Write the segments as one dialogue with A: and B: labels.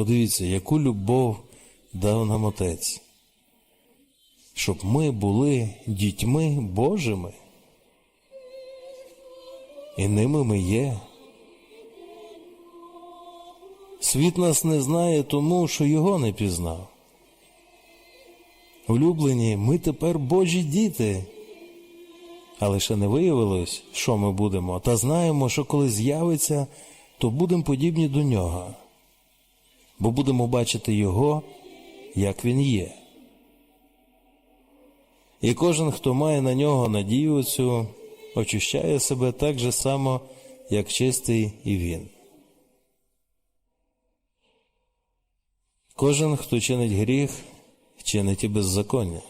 A: Подивіться, яку любов дав нам Отець, щоб ми були дітьми Божими. І ними ми є. Світ нас не знає тому, що його не пізнав. Улюблені, ми тепер Божі діти. Але ще не виявилось, що ми будемо, та знаємо, що коли з'явиться, то будемо подібні до нього, бо будемо бачити Його, як Він є. І кожен, хто має на нього надію цю, очищає себе так же само, як чистий і він. Кожен, хто чинить гріх, чинить і беззаконня,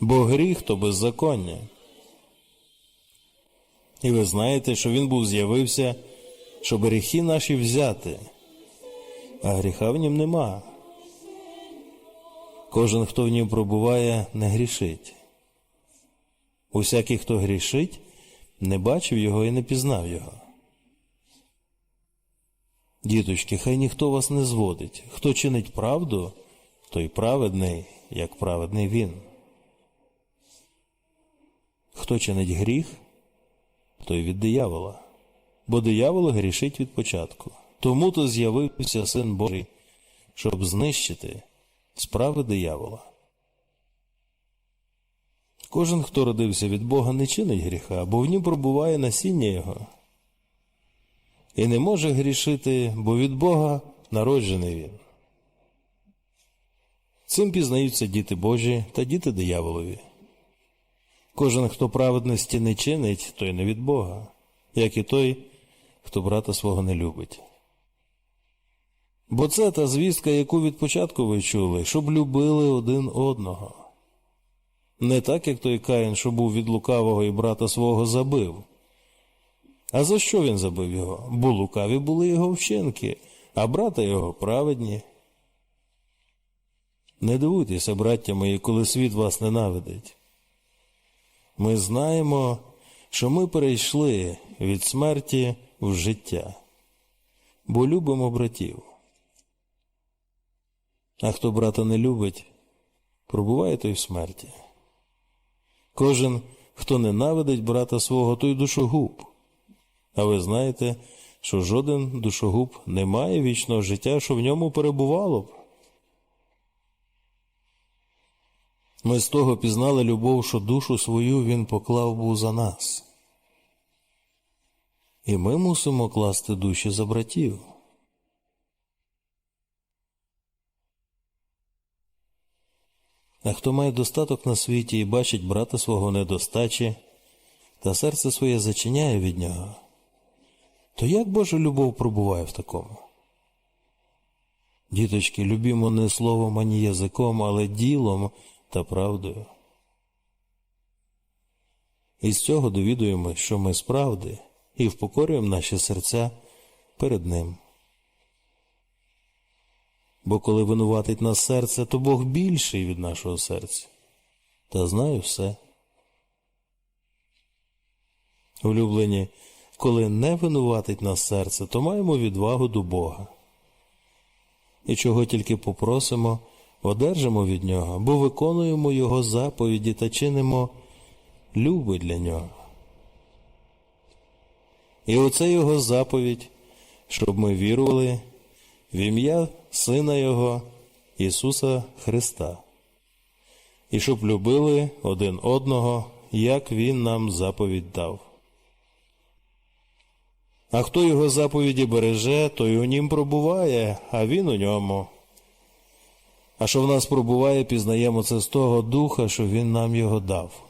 A: бо гріх то беззаконня. І ви знаєте, що він був з'явився, щоб гріхи наші взяти, а гріха в нім нема. Кожен, хто в нім пробуває, не грішить. Усякий, хто грішить, не бачив його і не пізнав його. Діточки, хай ніхто вас не зводить. Хто чинить правду, той праведний, як праведний він. Хто чинить гріх, той від диявола, бо диявол грішить від початку. Тому то з'явився Син Божий, щоб знищити справи диявола. Кожен, хто родився від Бога, не чинить гріха, бо в нім пробуває насіння Його. І не може грішити, бо від Бога народжений він. Цим пізнаються діти Божі та діти дияволові. Кожен, хто праведності не чинить, той не від Бога, як і той, хто брата свого не любить. Бо це та звістка, яку від початку ви чули, щоб любили один одного. Не так, як той Каїн, що був від лукавого і брата свого забив. А за що він забив його? Бо лукаві були його вчинки, а брата його праведні. Не дивуйтеся, браття мої, коли світ вас ненавидить. Ми знаємо, що ми перейшли від смерті в життя, бо любимо братів. А хто брата не любить, пробуває той в смерті. Кожен, хто ненавидить брата свого, той душогуб. А ви знаєте, що жоден душогуб не має вічного життя, що в ньому перебувало б. Ми з того пізнали любов, що душу свою він поклав був за нас. І ми мусимо класти душі за братів. А хто має достаток на світі і бачить брата свого недостачі, та серце своє зачиняє від нього, то як Божа любов пробуває в такому? Діточки, любімо не словом ані язиком, але ділом та правдою. І з цього довідуємо, що ми справди і впокорюємо наші серця перед Ним. Бо коли винуватить нас серце, то Бог більший від нашого серця. Та знаю все. Улюблені, коли не винуватить нас серце, то маємо відвагу до Бога. І чого тільки попросимо, одержимо від Нього, бо виконуємо Його заповіді та чинимо люби для Нього. І оце Його заповідь, щоб ми вірували в ім'я Сина Його Ісуса Христа, і щоб любили один одного, як Він нам заповідь дав. А хто його заповіді береже, той у нім пробуває, а він у ньому. А що в нас пробуває, пізнаємо це з того духа, що він нам його дав.